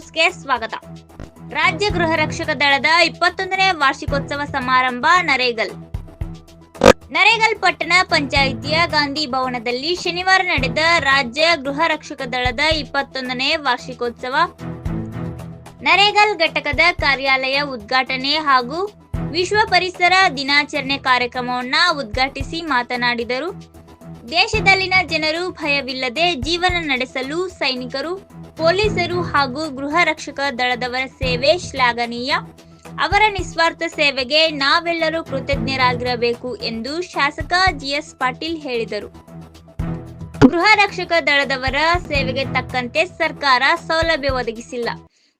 ನ್ಯೂಸ್ಗೆ ಸ್ವಾಗತ. ರಾಜ್ಯ ಗೃಹ ರಕ್ಷಕ ದಳದ ಇಪ್ಪತ್ತೊಂದನೇ ವಾರ್ಷಿಕೋತ್ಸವ ಸಮಾರಂಭ ನರೇಗಲ್. ನರೇಗಲ್ ಪಟ್ಟಣ ಪಂಚಾಯಿತಿಯ ಗಾಂಧಿ ಭವನದಲ್ಲಿ ಶನಿವಾರ ನಡೆದ ರಾಜ್ಯ ಗೃಹ ರಕ್ಷಕ ದಳದ ಇಪ್ಪತ್ತೊಂದನೇ ವಾರ್ಷಿಕೋತ್ಸವ. ನರೇಗಲ್ ಘಟಕದ ಕಾರ್ಯಾಲಯ ಉದ್ಘಾಟನೆ ಹಾಗೂ ವಿಶ್ವ ಪರಿಸರ ದಿನಾಚರಣೆ ಕಾರ್ಯಕ್ರಮವನ್ನ ಉದ್ಘಾಟಿಸಿ ಮಾತನಾಡಿದರು. ದೇಶದಲ್ಲಿನ ಜನರು ಭಯವಿಲ್ಲದೆ ಜೀವನ ನಡೆಸಲು ಸೈನಿಕರು ಪೊಲೀಸರು ಹಾಗೂ ಗೃಹ ರಕ್ಷಕ ದಳದವರ ಸೇವೆ ಶ್ಲಾಘನೀಯ. ಅವರ ನಿಸ್ವಾರ್ಥ ಸೇವೆಗೆ ನಾವೆಲ್ಲರೂ ಕೃತಜ್ಞರಾಗಿರಬೇಕು ಎಂದು ಶಾಸಕ ಜಿಎಸ್ ಪಾಟೀಲ್ ಹೇಳಿದರು. ಗೃಹ ರಕ್ಷಕ ದಳದವರ ಸೇವೆಗೆ ತಕ್ಕಂತೆ ಸರ್ಕಾರ ಸೌಲಭ್ಯ ಒದಗಿಸಿಲ್ಲ.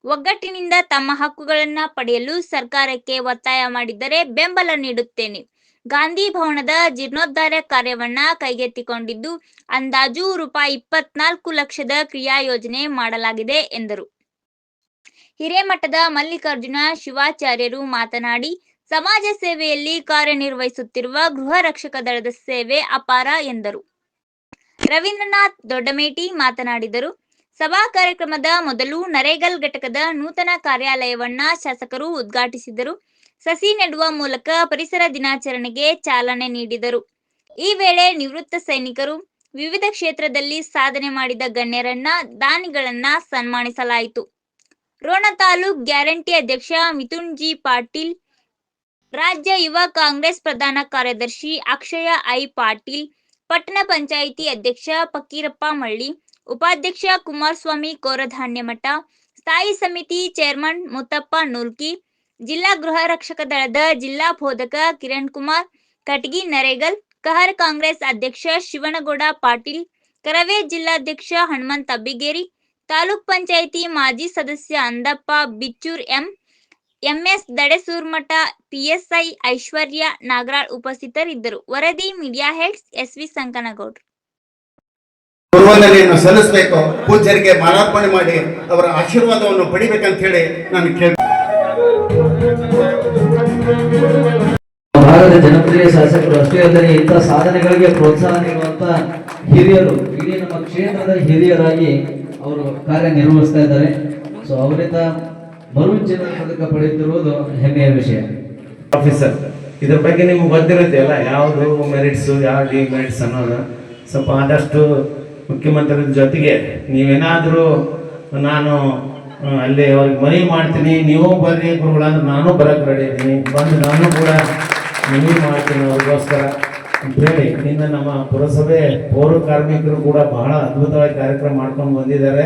ಒಗ್ಗಟ್ಟಿನಿಂದ ತಮ್ಮ ಹಕ್ಕುಗಳನ್ನು ಪಡೆಯಲು ಸರ್ಕಾರಕ್ಕೆ ಒತ್ತಾಯ ಮಾಡಿದರೆ ಬೆಂಬಲ ನೀಡುತ್ತೇನೆ. ಗಾಂಧಿ ಭವನದ ಜೀರ್ಣೋದ್ಧಾರ ಕಾರ್ಯವನ್ನ ಕೈಗೆತ್ತಿಕೊಂಡಿದ್ದು, ಅಂದಾಜು ರೂಪಾಯಿ ಇಪ್ಪತ್ನಾಲ್ಕು ಲಕ್ಷದ ಕ್ರಿಯಾ ಯೋಜನೆ ಮಾಡಲಾಗಿದೆ ಎಂದರು. ಹಿರೇಮಠದ ಮಲ್ಲಿಕಾರ್ಜುನ ಶಿವಾಚಾರ್ಯರು ಮಾತನಾಡಿ, ಸಮಾಜ ಸೇವೆಯಲ್ಲಿ ಕಾರ್ಯನಿರ್ವಹಿಸುತ್ತಿರುವ ಗೃಹ ರಕ್ಷಕ ದಳದ ಸೇವೆ ಅಪಾರ ಎಂದರು. ರವೀಂದ್ರನಾಥ್ ದೊಡ್ಡಮೇಟಿ ಮಾತನಾಡಿದರು, ಸಭಾ ಕಾರ್ಯಕ್ರಮದ ಮೊದಲು ನರೇಗಲ್ ಘಟಕದ ನೂತನ ಕಾರ್ಯಾಲಯವನ್ನ ಶಾಸಕರು ಉದ್ಘಾಟಿಸಿದರು. ಸಸಿ ನೆಡುವ ಮೂಲಕ ಪರಿಸರ ದಿನಾಚರಣೆಗೆ ಚಾಲನೆ ನೀಡಿದರು. ಈ ವೇಳೆ ನಿವೃತ್ತ ಸೈನಿಕರು ವಿವಿಧ ಕ್ಷೇತ್ರದಲ್ಲಿ ಸಾಧನೆ ಮಾಡಿದ ಗಣ್ಯರನ್ನ, ದಾನಿಗಳನ್ನ ಸನ್ಮಾನಿಸಲಾಯಿತು. ರೋಣ ತಾಲೂಕ್ ಗ್ಯಾರಂಟಿ ಅಧ್ಯಕ್ಷ ಮಿಥುನ್ ಜಿ ಪಾಟೀಲ್, ರಾಜ್ಯ ಯುವ ಕಾಂಗ್ರೆಸ್ ಪ್ರಧಾನ ಕಾರ್ಯದರ್ಶಿ ಅಕ್ಷಯ ಐ ಪಾಟೀಲ್, ಪಟ್ಟಣ ಪಂಚಾಯಿತಿ ಅಧ್ಯಕ್ಷ ಫಕೀರಪ್ಪ ಮಳ್ಳಿ, ಉಪಾಧ್ಯಕ್ಷ ಕುಮಾರಸ್ವಾಮಿ ಕೋರಧಾನ್ಯಮಠ, ಸ್ಥಾಯಿ ಸಮಿತಿ ಚೇರ್ಮನ್ ಮುತ್ತಪ್ಪ ನೂಲ್ಕಿ ಜಿಲ್ಲಾ ಗೃಹ ರಕ್ಷಕ ದಳದ ಜಿಲ್ಲಾ ಬೋಧಕ ಕಿರಣ್ ಕುಮಾರ್, ಕಟಗಿ ನರೇಗಲ್, ಕಹರ್ ಕಾಂಗ್ರೆಸ್ ಅಧ್ಯಕ್ಷ ಶಿವನಗೌಡ ಪಾಟೀಲ್, ಕರವೇ ಜಿಲ್ಲಾಧ್ಯಕ್ಷ ಹನುಮಂತ ಅಬ್ಬಿಗೇರಿ, ತಾಲೂಕ್ ಪಂಚಾಯಿತಿ ಮಾಜಿ ಸದಸ್ಯ Andappa Bichur M, MS Dadesurmath PSI Aishwarya Nagaral ಉಪಸ್ಥಿತರಿದ್ದರು. ವರದಿ ಮೀಡಿಯಾ ಹೆಡ್ಸ್ ಎಸ್ವಿ ಸಂಕನಗೌಡ್ರು ಸಲ್ಲಿಸಬೇಕು. ಪೂಜ್ಯರಿಗೆ ಮಾಲಾರ್ಪಣೆ ಮಾಡಿ ಅವರ ಆಶೀರ್ವಾದವನ್ನು ಪಡಿಬೇಕಂತ ಹೇಳಿ ನಾನು ಕೇಳ ಭಾರತದ ಜನಪ್ರಿಯ ಶಾಸಕರು ಅಷ್ಟೇ ಅಲ್ಲದೆ ಇಂಥ ಸಾಧನೆಗಳಿಗೆ ಪ್ರೋತ್ಸಾಹ ನೀಡುವಂತ ಹಿರಿಯರು, ಇಡೀ ನಮ್ಮ ಕ್ಷೇತ್ರದ ಹಿರಿಯರಾಗಿ ಅವರು ಕಾರ್ಯನಿರ್ವಹಿಸ್ತಾ ಇದ್ದಾರೆ. ಸೊ ಅವರಿಂದ ಮರುಚಿನ ಪದಕ ಪಡೆಯುತ್ತಿರುವುದು ಹೆಮ್ಮೆಯ ವಿಷಯ. ಆಫೀಸರ್ ಇದ್ರ ಬಗ್ಗೆ ನಿಮ್ಗೆ ಗೊತ್ತಿರುತ್ತೆ ಅಲ್ಲ, ಯಾವುದು ಮೆರಿಟ್ಸ್ ಯಾವ ಡಿಮೆರಿಟ್ಸ್ ಅನ್ನೋದು. ಸ್ವಲ್ಪ ಆದಷ್ಟು ಮುಖ್ಯಮಂತ್ರಿ ಜೊತೆಗೆ ನೀವೇನಾದರೂ ನಾನು ಅಲ್ಲಿ ಅವ್ರಿಗೆ ಮನವಿ ಮಾಡ್ತೀನಿ, ನೀವು ಬರ್ರಿ, ಗುರುಗಳಂದ್ರೆ ನಾನು ಬರಕ್ಕೆ ರೆಡಿ ಇದ್ದೀನಿ. ಬಂದು ನಾನು ಕೂಡ ಮನವಿ ಮಾಡ್ತೀನಿ ಅವ್ರಿಗೋಸ್ಕರ ಅಂತ ಹೇಳಿ ನಿನ್ನ ನಮ್ಮ ಪುರಸಭೆ ಪೌರ ಕಾರ್ಮಿಕರು ಕೂಡ ಬಹಳ ಅದ್ಭುತವಾಗಿ ಕಾರ್ಯಕ್ರಮ ಮಾಡ್ಕೊಂಡು ಬಂದಿದ್ದಾರೆ.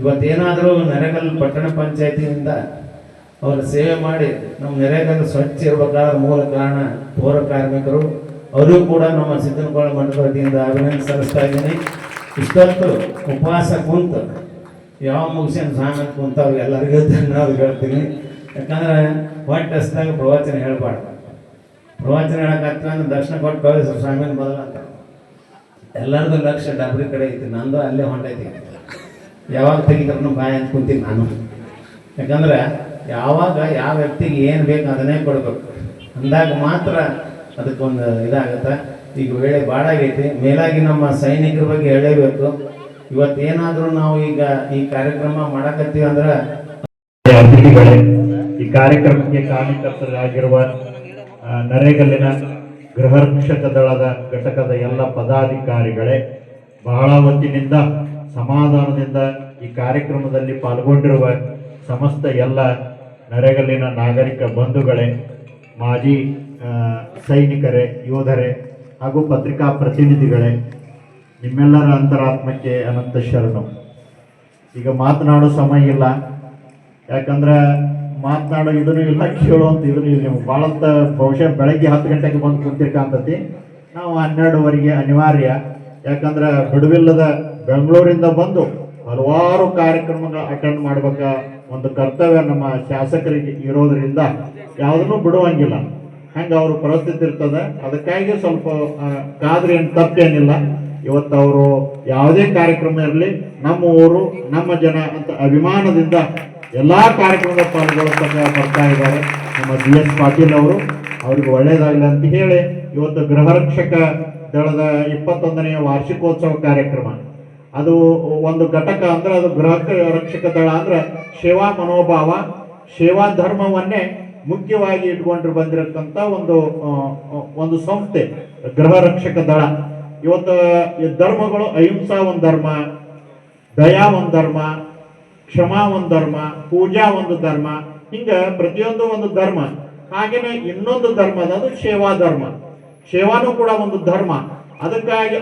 ಇವತ್ತೇನಾದರೂ ನೆರೆಗಲ್ ಪಟ್ಟಣ ಪಂಚಾಯತಿಯಿಂದ ಅವರ ಸೇವೆ ಮಾಡಿ ನಮ್ಮ ನೆರೆಗಲ್ಲು ಸ್ವಚ್ಛ ಇರಬೇಕಾದ ಮೂಲ ಕಾರಣ ಪೌರ ಕಾರ್ಮಿಕರು. ಅವರಿಗೂ ಕೂಡ ನಮ್ಮ ಸಿದ್ದನಕೋಳ ಮಂಡಲ ವತಿಯಿಂದ ಅಭಿನಂದನೆ ಸಲ್ಲಿಸ್ತಾ ಇದ್ದೀನಿ. ಇಷ್ಟೊತ್ತು ಉಪವಾಸ ಕುಂತು ಯಾವ ಮುಗಿಸ್ಕೊಂಡು ಸಾಂಗ್ ಕುಂತ ಅವ್ರಿಗೆಲ್ಲರಿಗೂ ಧನ್ಯವಾದ ಹೇಳ್ತೀನಿ. ಯಾಕಂದ್ರೆ ಹೊಟ್ಟೆ ಹಸ್ದಾಗ ಪ್ರವಚನ ಹೇಳ್ಬಾರ್ದು. ಪ್ರವಚನ ಹೇಳಕ್ಕೆ ಅಂದ್ರೆ ದರ್ಶನ ಕೊಟ್ಟು ಕಳಿಸ್ರು ಸ್ವಾಮಿನ ಬದಲ ಅಂತ. ಎಲ್ಲರದು ಲಕ್ಷ ಡಬ್ರಿ ಕಡೆ ಐತಿ, ನಂದು ಅಲ್ಲೇ ಹೊಂಟೈತಿ. ಯಾವಾಗ ತೆಗಿದ್ರೂ ಬಾಯಿ ಅಂತ ಕುಂತೀನಿ ನಾನು. ಯಾಕಂದ್ರೆ ಯಾವಾಗ ಯಾವ ವ್ಯಕ್ತಿಗೆ ಏನು ಬೇಕು ಅದನ್ನೇ ಕೊಡಬೇಕು. ಅಂದಾಗ ಮಾತ್ರ ಅದಕ್ಕೊಂದು ಇದಾಗುತ್ತೆ. ಈಗ ವೇಳೆ ಆಗೈತಿ, ಮೇಲಾಗಿ ನಮ್ಮ ಸೈನಿಕರ ಬಗ್ಗೆ ಹೇಳೇಬೇಕು. ಇವತ್ತೇನಾದರೂ ನಾವು ಈಗ ಈ ಕಾರ್ಯಕ್ರಮ ಮಾಡಕತ್ತೀವಿ ಅಂದ್ರೆ ಈ ಕಾರ್ಯಕ್ರಮಕ್ಕೆ ಕಾರ್ಯಕರ್ತರಾಗಿರುವ ನರೇಗಲ್ಲಿನ ಗೃಹರಕ್ಷಕ ದಳದ ಘಟಕದ ಎಲ್ಲ ಪದಾಧಿಕಾರಿಗಳೇ ಬಹಳ ಹೊತ್ತಿನಿಂದ ಸಮಾಧಾನದಿಂದ ಈ ಕಾರ್ಯಕ್ರಮದಲ್ಲಿ ಪಾಲ್ಗೊಂಡಿರುವ ಸಮಸ್ತ ಎಲ್ಲ ನರೇಗಲ್ಲಿನ ನಾಗರಿಕ ಬಂಧುಗಳೇ, ಮಾಜಿ ಸೈನಿಕರೇ, ಯೋಧರೇ ಹಾಗೂ ಪತ್ರಿಕಾ ಪ್ರತಿನಿಧಿಗಳೇ, ನಿಮ್ಮೆಲ್ಲರ ಅಂತರಾತ್ಮಕ್ಕೆ ಅನಂತ ಶರಣು. ಈಗ ಮಾತನಾಡೋ ಸಮಯ ಇಲ್ಲ. ಯಾಕಂದ್ರೆ ಮಾತನಾಡೋ ಇದನ್ನು ಇಲ್ಲ ಕೇಳುವಂಥ ಇದನ್ನು ಇಲ್ಲ ನೀವು ಭಾಳಂತ ಬಹುಶಃ ಬೆಳಗ್ಗೆ ಹತ್ತು ಗಂಟೆಗೆ ಬಂದು ಕುಂತಿರ್ಕಂತತಿ ನಾವು ಹನ್ನೆರಡುವರೆಗೆ ಅನಿವಾರ್ಯ. ಯಾಕಂದ್ರೆ ಬಿಡುವಿಲ್ಲದ ಬೆಂಗಳೂರಿಂದ ಬಂದು ಹಲವಾರು ಕಾರ್ಯಕ್ರಮಗಳು ಅಟೆಂಡ್ ಮಾಡ್ಬೇಕ ಒಂದು ಕರ್ತವ್ಯ ನಮ್ಮ ಶಾಸಕರಿಗೆ ಇರೋದ್ರಿಂದ ಯಾವುದನ್ನು ಬಿಡುವಂಗಿಲ್ಲ. ಹಂಗೆ ಅವ್ರ ಪರಿಸ್ಥಿತಿ ಇರ್ತದೆ. ಅದಕ್ಕಾಗಿ ಸ್ವಲ್ಪ ಕಾದ್ರಿ ಕಾದ್ರೆ ಏನು ತಪ್ಪೇನಿಲ್ಲ. ಇವತ್ತು ಅವರು ಯಾವುದೇ ಕಾರ್ಯಕ್ರಮ ಇರಲಿ, ನಮ್ಮ ಊರು, ನಮ್ಮ ಜನ ಅಂತ ಅಭಿಮಾನದಿಂದ ಎಲ್ಲ ಕಾರ್ಯಕ್ರಮದ ಪಾಲ್ಗೊಳ್ಳತಕ್ಕ ಬರ್ತಾ ಇದ್ದಾರೆ. ನಮ್ಮ ಬಿ ಎಸ್ ಪಾಟೀಲ್ ಅವರು, ಅವ್ರಿಗೆ ಒಳ್ಳೇದಾಗಲಿ ಅಂತ ಹೇಳಿ ಇವತ್ತು ಗೃಹ ರಕ್ಷಕ ದಳದ ಇಪ್ಪತ್ತೊಂದನೆಯ ವಾರ್ಷಿಕೋತ್ಸವ ಕಾರ್ಯಕ್ರಮ. ಅದು ಒಂದು ಘಟಕ ಅಂದ್ರೆ ಅದು ಗೃಹ ರಕ್ಷಕ ದಳ ಅಂದ್ರೆ ಸೇವಾ ಮನೋಭಾವ, ಸೇವಾ ಧರ್ಮವನ್ನೇ ಮುಖ್ಯವಾಗಿ ಇಟ್ಕೊಂಡು ಬಂದಿರತಕ್ಕಂಥ ಒಂದು ಒಂದು ಸಂಸ್ಥೆ, ಗೃಹ ರಕ್ಷಕ ದಳ. ಇವತ್ತು ಈ ಧರ್ಮಗಳು ಅಹಿಂಸಾ ಒಂದು ಧರ್ಮ, ದಯಾ ಒಂದು ಧರ್ಮ, ಕ್ಷಮಾ ಒಂದು ಧರ್ಮ, ಪೂಜಾ ಒಂದು ಧರ್ಮ, ಹಿಂಗ ಪ್ರತಿಯೊಂದು ಒಂದು ಧರ್ಮ. ಹಾಗೇನೆ ಇನ್ನೊಂದು ಧರ್ಮ ಅದು ಸೇವಾ ಧರ್ಮ. ಸೇವಾನು ಕೂಡ ಒಂದು ಧರ್ಮ. ಅದಕ್ಕಾಗಿ